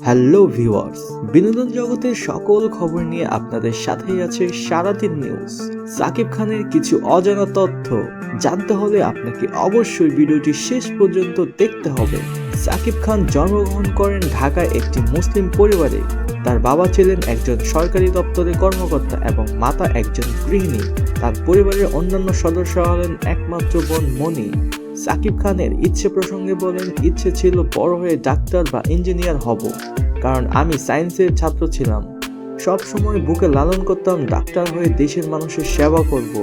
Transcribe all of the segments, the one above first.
Hello viewers বিনোদন জগতের সকল খবর নিয়ে আপনাদের সাথেই আছে সারাদিন নিউজ সাকিব খানের কিছু অজানা তথ্য জানতে হলে আপনাকে অবশ্যই ভিডিওটি শেষ পর্যন্ত দেখতে হবে। সাকিব খান জন্মগ্রহণ করেন ঢাকায় একটি মুসলিম পরিবারে। তার বাবা ছিলেন একজন সরকারি দপ্তরের কর্মকর্তা এবং মাতা একজন গৃহিণী। তার পরিবারের অন্যান্য সদস্য হলেন একমাত্র বোন মনি সাকিব খানের ইচ্ছে প্রসঙ্গে বলেন, ইচ্ছে ছিল বড় হয়ে ডাক্তার বা ইঞ্জিনিয়ার হব, কারণ আমি সায়েন্সের ছাত্র ছিলাম। সব সময় বুকে লালন করতাম, ডাক্তার হয়ে দেশের মানুষের সেবা করব।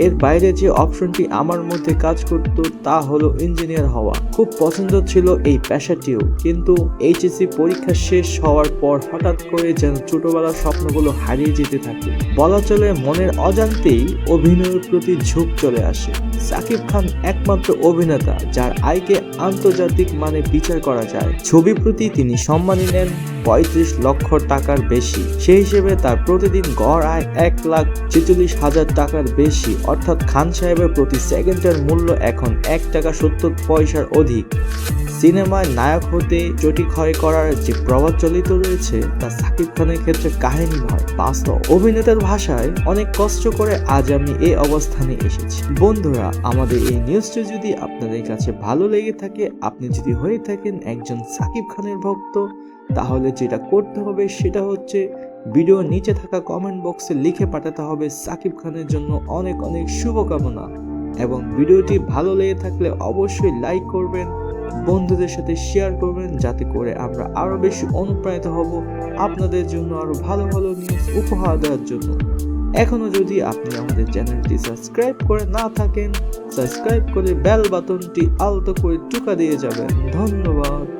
এর বাইরে যে অপশনটি আমার মধ্যে কাজ করত তা হলো ইঞ্জিনিয়ার হওয়া। খুব পছন্দ ছিল এই পেশাটিও। কিন্তু এইচএসসি পরীক্ষা শেষ হওয়ার পর হঠাৎ করে যেন ছোটবেলার স্বপ্নগুলো হারিয়ে যেতে থাকে। বলা চলে মনের অজান্তেই অভিনয়ের প্রতি ঝোঁক চলে আসে। সাকিব খান একমাত্র অভিনেতা, যার আয়কে আন্তর্জাতিক মানে বিচার করা যায়। ছবি প্রতি তিনি সম্মানী নেন পঁয়ত্রিশ লক্ষ টাকার বেশি। সেই হিসেবে তার প্রতিদিন গড় আয় এক লাখ ছেচল্লিশ হাজার টাকার বেশি। অর্থাৎ খান সাহেবের প্রতি সেকেন্ডের মূল্য এখন এক টাকা সত্তর পয়সার অধিক। সিনেমায় নায়ক হতে চটি ক্ষয় করার যে প্রভাব চলিত রয়েছে, তা সাকিব খানের ক্ষেত্রে কাহিনী নয়, বাস্তব। অভিনেতার ভাষায় অনেক কষ্ট করে আজ আমি এই অবস্থানে এসেছি। বন্ধুরা, আমাদের এই নিউজটি যদি আপনাদের কাছে ভালো লেগে থাকে, আপনি যদি হয়ে থাকেন একজন সাকিব খানের ভক্ত, তাহলে যেটা করতে হবে সেটা হচ্ছে ভিডিওর নিচে থাকা কমেন্ট বক্সে লিখে পাঠাতে হবে সাকিব খানের জন্য অনেক অনেক শুভকামনা। এবং ভিডিওটি ভালো লেগে থাকলে অবশ্যই লাইক করবেন বন্ধুদের সাথে শেয়ার করবেন যাতে করে আমরা আরও বেশি অনুপ্রাণিত হব আপনাদের জন্য আরও ভালো ভালো নিউজ উপহার দেওয়ার জন্য। এখনও যদি আপনি আমাদের চ্যানেলটি সাবস্ক্রাইব করে না থাকেন সাবস্ক্রাইব করে বেল বাটনটি আলতো করে টুকা দিয়ে যাবেন। ধন্যবাদ।